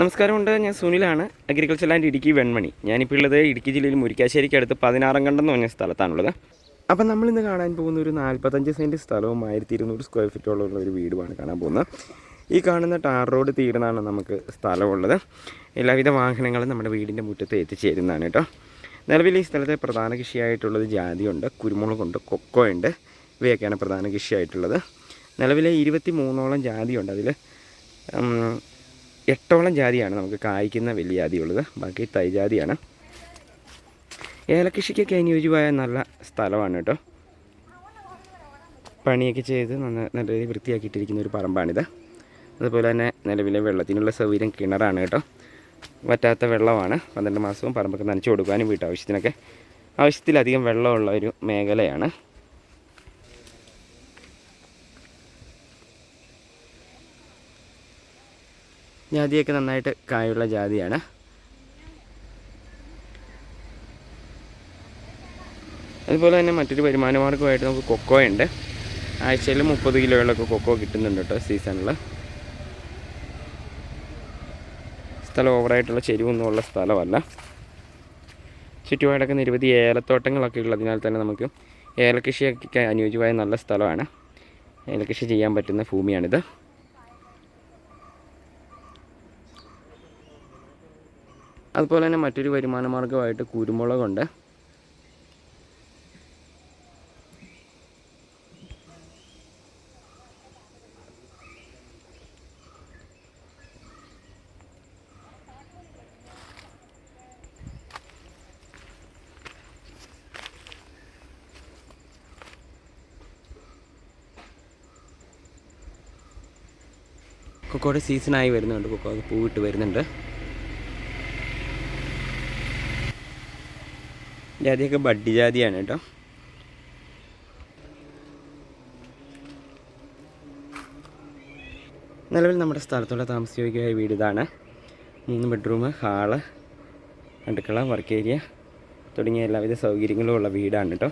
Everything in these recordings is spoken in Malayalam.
നമസ്കാരമുണ്ട് ഞാൻ സുനിലാണ് അഗ്രികൾച്ചർ ലാൻഡ് ഇടുക്കി വെൺമണി. ഞാനിപ്പോൾ ഉള്ളത് ഇടുക്കി ജില്ലയിൽ മുരിക്കാശ്ശേരിക്ക് അടുത്ത് പതിനാറാം കണ്ടം എന്ന് പറഞ്ഞ സ്ഥലത്താണുള്ളത്. അപ്പം നമ്മൾ ഇന്ന് കാണാൻ പോകുന്ന ഒരു നാൽപ്പത്തഞ്ച് സെന്റ് സ്ഥലവും ആയിരത്തി ഇരുന്നൂറ് സ്ക്വയർ ഫീറ്റോളം ഉള്ള ഒരു വീടുമാണ് കാണാൻ പോകുന്നത്. ഈ കാണുന്ന ടാർ റോഡ് തീർന്നാണ് നമുക്ക് സ്ഥലമുള്ളത്. എല്ലാവിധ വാഹനങ്ങളും നമ്മുടെ വീടിന്റെ മുറ്റത്ത് എത്തിച്ചേരുന്നതാണ് കേട്ടോ. നിലവിൽ ഈ സ്ഥലത്തെ പ്രധാന കൃഷിയായിട്ടുള്ളത് ജാതിയുണ്ട് കുരുമുളകുണ്ട് കൊക്കോ ഉണ്ട് ഇവയൊക്കെയാണ് പ്രധാന കൃഷിയായിട്ടുള്ളത്. നിലവിലെ ഇരുപത്തി മൂന്നോളം ജാതിയുണ്ട് അതിൽ എട്ടോളം ജാതിയാണ് നമുക്ക് കായ്ക്കുന്ന വലിയ ജാതിയുള്ളത്. ബാക്കി തൈ ജാതിയാണ്. ഏലകൃഷിക്കൊക്കെ അനുയോജ്യമായ നല്ല സ്ഥലമാണ് കേട്ടോ. പണിയൊക്കെ ചെയ്ത് നന്ന നല്ല രീതിയിൽ വൃത്തിയാക്കിയിട്ടിരിക്കുന്ന ഒരു പറമ്പാണിത്. അതുപോലെ തന്നെ നിലവിലെ വെള്ളത്തിനുള്ള സൗകര്യം കിണറാണ് കേട്ടോ. വറ്റാത്ത വെള്ളമാണ്. പന്ത്രണ്ട് മാസവും പറമ്പൊക്കെ നനച്ചു കൊടുക്കാനും വീട്ടാവശ്യത്തിനൊക്കെ. ആവശ്യത്തിലധികം വെള്ളമുള്ള ഒരു മേഖലയാണ്. ജാതിയൊക്കെ നന്നായിട്ട് കായുള്ള ജാതിയാണ്. അതുപോലെ തന്നെ മറ്റൊരു വരുമാന മാർഗമായിട്ട് നമുക്ക് കൊക്കോ ഉണ്ട്. ആഴ്ചയിൽ മുപ്പത് കിലോയിലൊക്കെ കൊക്കോ കിട്ടുന്നുണ്ട് കേട്ടോ സീസണിൽ സ്ഥലം ഓവറായിട്ടുള്ള ചെരിവൊന്നും ഉള്ള സ്ഥലമല്ല. ചുറ്റുപാടൊക്കെ നിരവധി ഏലത്തോട്ടങ്ങളൊക്കെ ഉള്ളതിനാൽ തന്നെ നമുക്ക് ഏലകൃഷിയൊക്കെ അനുയോജ്യമായ നല്ല സ്ഥലമാണ്. ഏലകൃഷി ചെയ്യാൻ പറ്റുന്ന ഭൂമിയാണിത്. അതുപോലെ തന്നെ മറ്റൊരു വരുമാന മാർഗമായിട്ട് കുരുമുളകുണ്ട്. കൊക്കോയുടെ സീസണായി വരുന്നുണ്ട്. കൊക്കോ അത് പൂവിട്ട് വരുന്നുണ്ട്. ജാതിയൊക്കെ ബഡ്ഡി ജാതിയാണ് കേട്ടോ. നിലവിൽ നമ്മുടെ സ്ഥലത്തുള്ള താമസയോഗ്യമായ വീട് ഇതാണ്. മൂന്ന് ബെഡ്റൂം ഹാൾ അടുക്കള വർക്ക് ഏരിയ തുടങ്ങിയ എല്ലാവിധ സൗകര്യങ്ങളും ഉള്ള വീടാണ് കേട്ടോ.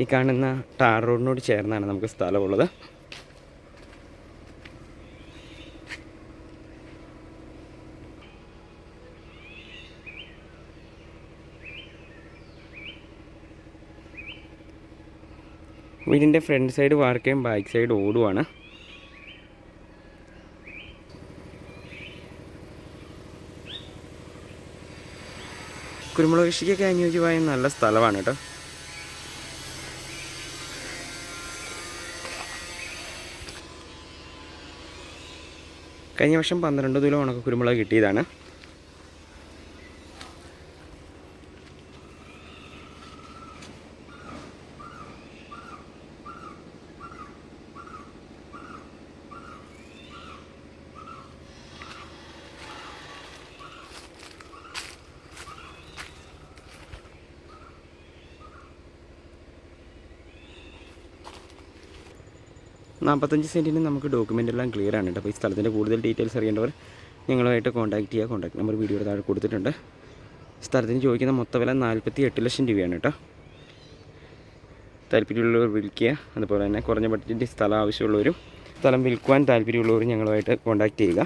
ഈ കാണുന്ന ടാർ റോഡിനോട് ചേർന്നാണ് നമുക്ക് സ്ഥലമുള്ളത്. വീടിന്റെ ഫ്രണ്ട് സൈഡ് വാർക്കയും ബാക്ക് സൈഡ് ഓടുവാണ്. കുരുമുളക് കൃഷിക്കൊക്കെ അനുയോജ്യമായ നല്ല സ്ഥലമാണ് കേട്ടോ. കഴിഞ്ഞ വർഷം പന്ത്രണ്ട് കിലോ ഉണക്ക കുരുമുളക് കിട്ടിയതാണ്. നാൽപ്പത്തഞ്ച് സെന്റിന് നമുക്ക് ഡോക്യുമെന്റ് എല്ലാം ക്ലിയർ ആണ് അപ്പോൾ ഈ സ്ഥലത്തിന്റെ കൂടുതൽ ഡീറ്റെയിൽസ് അറിയേണ്ടവർ ഞങ്ങളുമായിട്ട് കോൺടാക്ട് ചെയ്യുക കോൺടാക്ട് നമ്പർ വീഡിയോയുടെ താഴെ കൊടുത്തിട്ടുണ്ട്. സ്ഥലത്തിന് ചോദിക്കുന്ന മൊത്ത വില നാൽപ്പത്തി എട്ട് ലക്ഷം രൂപയാണ് കേട്ടോ താല്പര്യമുള്ളവർ വിളിക്കുക. അതുപോലെ തന്നെ കുറഞ്ഞ ബഡ്ജറ്റിന്റെ സ്ഥലം ആവശ്യമുള്ളവരും സ്ഥലം വിൽക്കുവാൻ താല്പര്യമുള്ളവരും ഞങ്ങളുമായിട്ട് കോൺടാക്ട് ചെയ്യുക.